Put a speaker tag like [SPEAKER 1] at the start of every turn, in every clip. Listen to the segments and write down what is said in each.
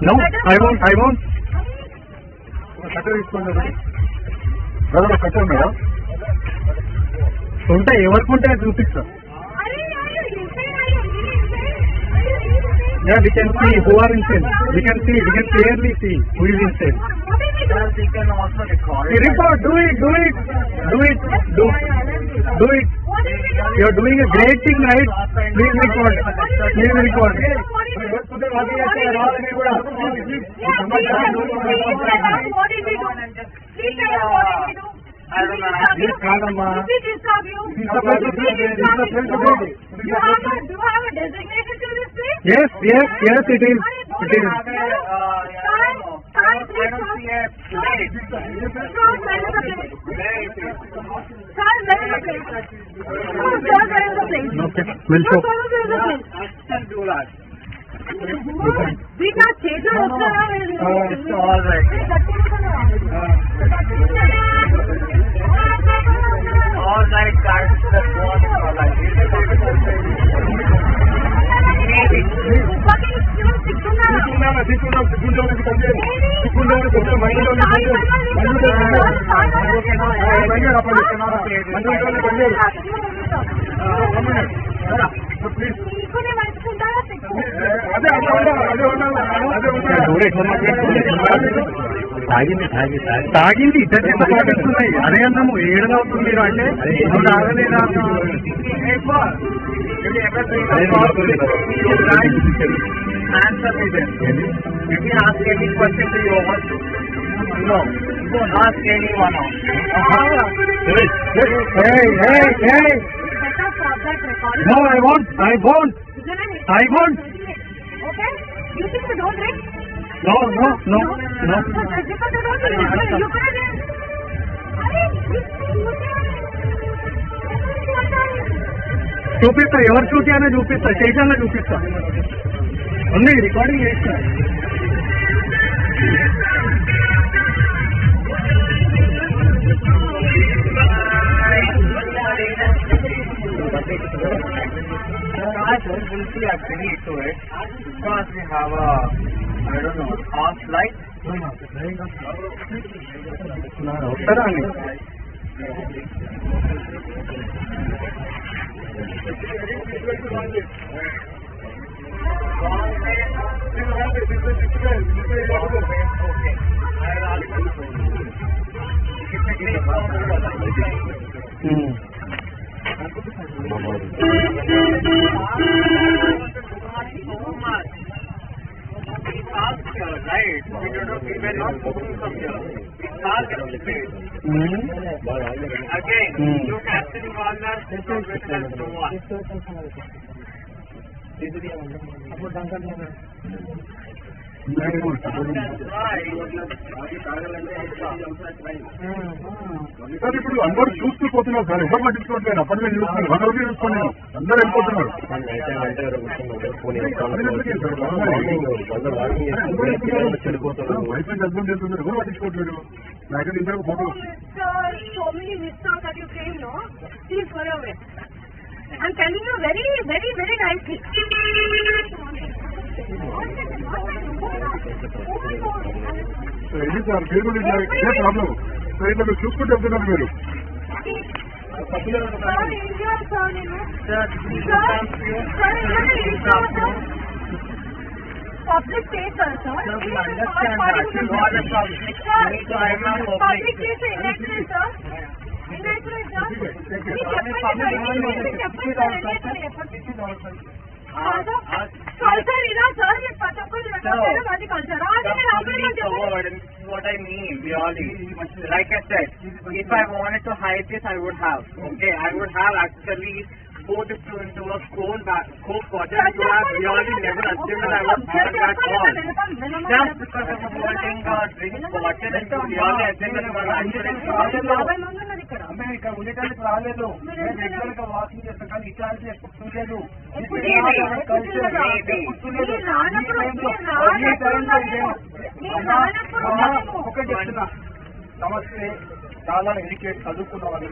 [SPEAKER 1] No, I won't, I won't. తీసుకోండి brother cutter madam ఉంటాయి ఎవరికి ఉంటాయి చూపిస్తా Yeah, we can see who are inside. We can see, we can clearly see who is inside. You report, do it, do it, do it, do, do it. You are doing a great thing, right? Please record, please record. Please కాదమ్మా. Yes, yes, yes, it is, it is. Okay, we'll show.
[SPEAKER 2] Oh,
[SPEAKER 1] it's all right.
[SPEAKER 3] guys.
[SPEAKER 1] The guys. All right. అదే ఉండాలి.
[SPEAKER 4] తాగింది తాగి తాగి
[SPEAKER 1] తాగింది ఇద్దరు మాట్లాడుతున్నాయి అదే అన్నాము ఏడు అవుతుంది మీరు అంటే నువ్వు తాగలేదా
[SPEAKER 3] Answer me then. If you ask any question to you, what? No. Don't ask anyone else.
[SPEAKER 1] No I want I want I want
[SPEAKER 2] Okay? You think you don't drink?
[SPEAKER 1] No no no no చూపిస్తా ఎవరు చూసి అయినా చూపిస్తా స్టేషన్లో చూపిస్తా ఉంది recording చేస్తా
[SPEAKER 3] I don't will see agree to it because we have a, I don't know, half light?
[SPEAKER 1] No, no, dying
[SPEAKER 3] of flower. Sir, I mean. Hmm. spirit. We do not, we were not moving from here. We parked our spirit.
[SPEAKER 1] Mm-hmm.
[SPEAKER 3] Again, mm. look at the corner, salvation has no one.
[SPEAKER 1] Sir ఇప్పుడు అందరూ చూస్తూ పోతున్నారు sir. ఎవరు పట్టించుకోవట్లేదు? అప్పటికే చూస్తున్నారు. వంద రూపాయలు చూస్తున్నాను అందరూ వెళ్ళిపోతున్నారు. వైఫ్ అండ్ హస్బెండ్ చేస్తున్నారు. ఎవరు పట్టించుకోవట్లేదు? నాకు
[SPEAKER 2] ఇద్దరు photo. I'm telling you very, very, very nicely.
[SPEAKER 1] ఇది సార్ మీరు కూడా ఇట్లా ఇదే ప్రాబ్లం సో ఇట్లా మీరు చూసుకుంటూ వెళ్తున్నారు మీరు
[SPEAKER 2] Sir, India, sir, you know.
[SPEAKER 3] Sir,
[SPEAKER 2] Sir, sir, India, sir. Public place, sir, sir.
[SPEAKER 3] Sir, we
[SPEAKER 2] It is
[SPEAKER 3] understand
[SPEAKER 2] not
[SPEAKER 3] that. You
[SPEAKER 2] possible.
[SPEAKER 3] are the public.
[SPEAKER 2] Sir,
[SPEAKER 3] You need to have a public
[SPEAKER 2] public place, elected, sir.
[SPEAKER 5] వినాయకుడు ఇద్దాం. మీరు చెప్పండి sir, మీరు చెప్పండి sir, వినాయకుడు చెప్పండి. కాదు. Culture ఇదా sir
[SPEAKER 1] culture in a culture. What I mean, really. Like I said, if I wanted to hide this, I would have. Okay, I would have actually both students who were cold, cold quarters who have really never assumed that I was all. Just because holding a drink and really that I was.
[SPEAKER 5] ఉన్నారు ఇక్కడ
[SPEAKER 3] ఉండేటానికి రాలేదు. మేము రెగ్యులర్గా walking చేస్తాం కానీ ఇట్లాంటి ఎప్పుడు చూడలేదు
[SPEAKER 5] మేము-
[SPEAKER 3] ఒకటి చెప్తున్నా. నమస్తే. చాలా ఎడ్యుకేట్ చదువుకున్న వాళ్ళు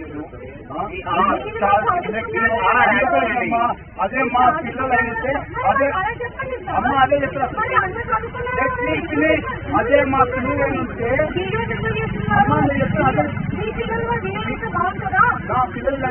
[SPEAKER 3] అదే మా పిల్లలు అయితే అదే. అమ్మ అదే మా పిల్లలు? అమ్మ,
[SPEAKER 5] బాగుంటుందా?
[SPEAKER 3] నా పిల్లలు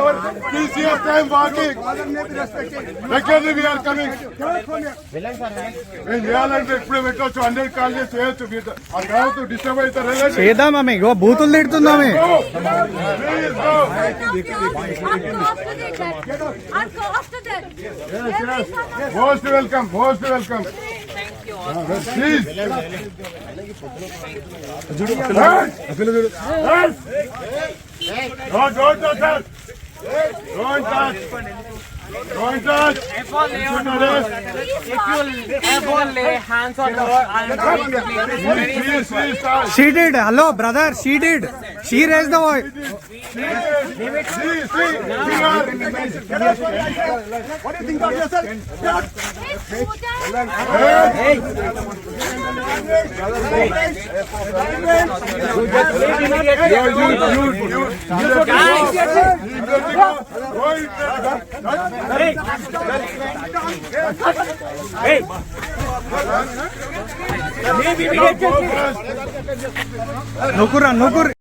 [SPEAKER 3] are
[SPEAKER 6] disturbing our PCS time walking. Regularly we are coming. మేము చేయాలంటే ఎప్పుడు పెట్టవచ్చు హండ్రెడ్ కాల్ చేసి చేయొచ్చు మీరు ఆ తర్వాత డిస్టర్బ్ అవుతారు వెళ్ళండి.
[SPEAKER 7] చేద్దాం ఆమె ఇగో బూతులు తిడుతుందామె
[SPEAKER 6] Go. Please go. Most welcome, most welcome. Don't touch. Don't touch.
[SPEAKER 7] She did. Hello, brother. She did.
[SPEAKER 6] She raised the voice.
[SPEAKER 3] What do you think about yourself?
[SPEAKER 6] Hey,
[SPEAKER 7] నొక్కురా నొక్కురు